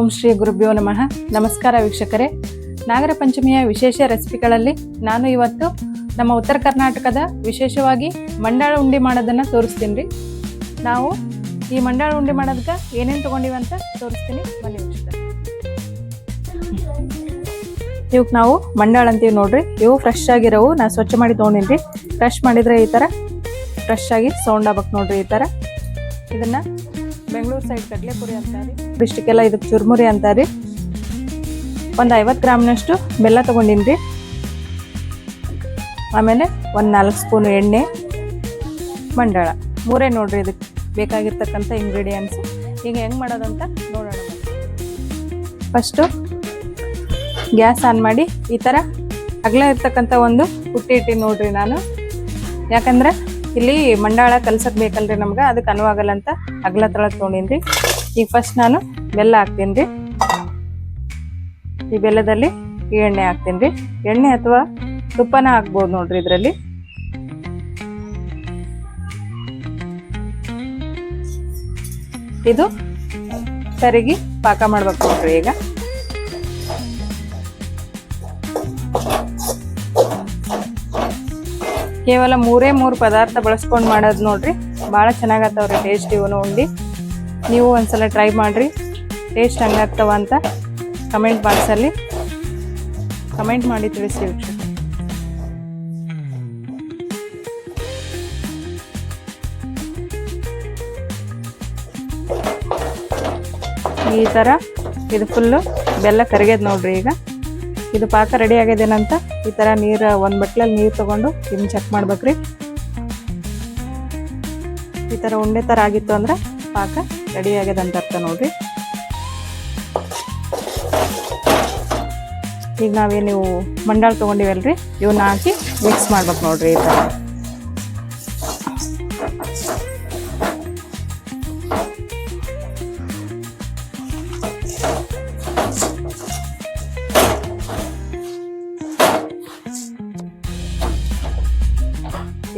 ಓಂ ಶ್ರೀ ಗುರುಭ್ಯೋ ನಮಃ. ನಮಸ್ಕಾರ ವೀಕ್ಷಕರೇ. ನಾಗರ ಪಂಚಮಿಯ ವಿಶೇಷ ರೆಸಿಪಿಗಳಲ್ಲಿ ನಾನು ಇವತ್ತು ನಮ್ಮ ಉತ್ತರ ಕರ್ನಾಟಕದ ವಿಶೇಷವಾಗಿ ಮಂಡಾಳ ಉಂಡೆ ಮಾಡೋದನ್ನು ತೋರಿಸ್ತೀನಿ ರೀ. ನಾವು ಈ ಮಂಡಾಳ ಉಂಡೆ ಮಾಡೋದಕ್ಕೆ ಏನೇನು ತೊಗೊಂಡಿವಿ ಅಂತ ತೋರಿಸ್ತೀನಿ. ಬನ್ನಿ ಇವಕ್ಕೆ ನಾವು ಮಂಡಾಳ ಅಂತೀವಿ ನೋಡ್ರಿ. ಇವು ಫ್ರೆಶ್ ಆಗಿರೋವು. ನಾ ಸ್ವಚ್ಛ ಮಾಡಿ ತೊಗೊಂಡಿನಿ ಫ್ರೆಶ್ ಮಾಡಿದರೆ ಈ ಥರ ಫ್ರೆಶ್ ಆಗಿ ಸೌಂಡ್ ಆಗ್ಬೇಕು ನೋಡ್ರಿ ಈ ಥರ ಇದನ್ನು ಬೆಂಗಳೂರು ಸೈಡ್ ಕಡಲೆಪುರಿ ಅಂತಾರೆ ಇಷ್ಟಕ್ಕೆಲ್ಲ ಇದಕ್ಕೆ ಚುರ್ಮುರಿ ಅಂತಾರೆ. ಒಂದು ಐವತ್ತು ಗ್ರಾಮ್ನಷ್ಟು ಬೆಲ್ಲ ತೊಗೊಂಡಿನಿ ಆಮೇಲೆ ಒಂದು ನಾಲ್ಕು ಸ್ಪೂನ್ ಎಣ್ಣೆ, ಮಂಡಾಳ. ಮೂರೇ ನೋಡ್ರಿ ಇದಕ್ಕೆ ಬೇಕಾಗಿರ್ತಕ್ಕಂಥ ಇಂಗ್ರೀಡಿಯೆಂಟ್ಸ್ ಈಗ ಹೆಂಗೆ ಮಾಡೋದಂತ ನೋಡೋಣ. ಫಸ್ಟು ಗ್ಯಾಸ್ ಆನ್ ಮಾಡಿ ಈ ಥರ ಅಗಲ ಇರ್ತಕ್ಕಂಥ ಒಂದು ಪುಟ್ಟಿ ಇಟ್ಟಿ ನೋಡ್ರಿ ನಾನು. ಯಾಕಂದ್ರೆ ಇಲ್ಲಿ ಮಂಡಾಳ ಕಲ್ಸಕ್ ಬೇಕಲ್ರಿ ನಮ್ಗೆ? ಅದಕ್ಕೆ ಅನುವಾಗಲ್ಲ ಅಂತ ಅಗಲ ತಳಗ್ ತೊಗೊಂಡಿನ್ರಿ. ಈಗ ಫಸ್ಟ್ ನಾನು ಬೆಲ್ಲ ಹಾಕ್ತೀನಿ ರೀ ಈ ಬೆಲ್ಲದಲ್ಲಿ ಈ ಎಣ್ಣೆ ಹಾಕ್ತೀನಿ ಎಣ್ಣೆ ಅಥವಾ ತುಪ್ಪನ ಹಾಕ್ಬೋದು ನೋಡ್ರಿ ಇದರಲ್ಲಿ. ಇದು ಸರಿಗಿ ಪಾಕ ಮಾಡ್ಬೇಕು ನೋಡ್ರಿ ಈಗ. ಕೇವಲ ಮೂರೇ ಮೂರು ಪದಾರ್ಥ ಬಳಸ್ಕೊಂಡು ಮಾಡೋದು ನೋಡ್ರಿ, ಭಾಳ ಚೆನ್ನಾಗತ್ತವ್ರಿ ಟೇಸ್ಟ್ ಇವನು ಉಂಡಿ. ನೀವು ಒಂದ್ಸಲ ಟ್ರೈ ಮಾಡ್ರಿ ಟೇಸ್ಟ್ ಹಂಗಾಗ್ತವ ಅಂತ ಕಮೆಂಟ್ ಬಾಕ್ಸಲ್ಲಿ ಕಮೆಂಟ್ ಮಾಡಿ ತಿಳಿಸಿ ಈ ಥರ ಇದು ಫುಲ್ಲು ಬೆಲ್ಲ ಕರಗ್ಯದ ನೋಡ್ರಿ ಈಗ. ಇದು ಪಾಕ ರೆಡಿ ಆಗಿದೇನಂತ ಈ ಥರ ನೀರು ಒಂದು ಬಟ್ಲಲ್ಲಿ ನೀರು ತೊಗೊಂಡು ಇದನ್ನ ಚೆಕ್ ಮಾಡ್ಬೇಕ್ರಿ. ಈ ಥರ ಉಂಡೆ ಥರ ಆಗಿತ್ತು ಅಂದ್ರೆ ಪಾಕ ರೆಡಿ ಆಗ್ಯದಂತ ಅರ್ಥ ನೋಡ್ರಿ. ಈಗ ನಾವೇನು ನೀವು ಮಂಡಾಳ ತೊಗೊಂಡಿವಲ್ರಿ? ಇವನ್ನ ಹಾಕಿ ಮಿಕ್ಸ್ ಮಾಡ್ಬೇಕು ನೋಡ್ರಿ ಈ ಥರ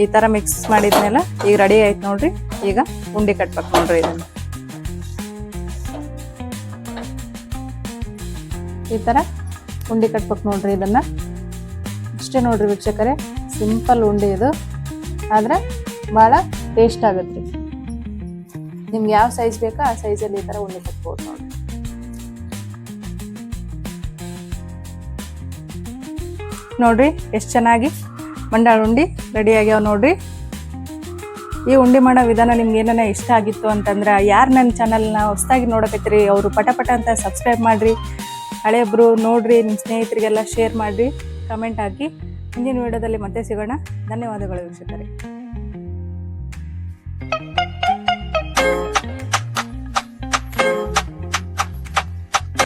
ಈ ಥರ ಮಿಕ್ಸ್ ಮಾಡಿದ್ಮೇಲೆ ಈಗ ರೆಡಿ ಆಯ್ತು ನೋಡ್ರಿ. ಈಗ ಉಂಡೆ ಕಟ್ಬೇಕು ನೋಡ್ರಿ ಇದನ್ನ. ಈ ಥರ ಉಂಡೆ ಕಟ್ಬೇಕು ನೋಡ್ರಿ ಇದನ್ನ. ಅಷ್ಟೇ ನೋಡ್ರಿ ವೀಕ್ಷಕರೇ ಸಿಂಪಲ್ ಉಂಡೆ ಇದು. ಆದ್ರೆ ಭಾಳ ಟೇಸ್ಟ್ ಆಗುತ್ತೆ. ನಿಮ್ಗೆ ಯಾವ ಸೈಜ್ ಬೇಕೋ ಆ ಸೈಜಲ್ಲಿ ಈ ಥರ ಉಂಡೆ ಕಟ್ಬೋದು ನೋಡ್ರಿ. ನೋಡ್ರಿ, ಎಷ್ಟು ಚೆನ್ನಾಗಿ ಮಂಡಾಳ ಉಂಡಿ ರೆಡಿ ಆಗ್ಯಾವ ನೋಡ್ರಿ. ಈ ಉಂಡೆ ಮಾಡೋ ವಿಧಾನ ನಿಮ್ಗೆ ಏನಾನ ಇಷ್ಟ ಆಗಿತ್ತು ಅಂತಂದ್ರೆ ಯಾರು ನನ್ನ ಚಾನಲ್ನ ಹೊಸದಾಗಿ ನೋಡಕತ್ತಿರಿ, ಅವರು ಪಟ ಪಟ ಅಂತ ಸಬ್ಸ್ಕ್ರೈಬ್ ಮಾಡಿರಿ. ಹಳೆಯೊಬ್ರು ನೋಡ್ರಿ ನಿಮ್ಮ ಸ್ನೇಹಿತರಿಗೆಲ್ಲ ಶೇರ್ ಮಾಡಿರಿ ಕಮೆಂಟ್ ಹಾಕಿ. ಮುಂದಿನ ವಿಡಿಯೋದಲ್ಲಿ ಮತ್ತೆ ಸಿಗೋಣ. ಧನ್ಯವಾದಗಳು ವೀಕ್ಷಕರೇ.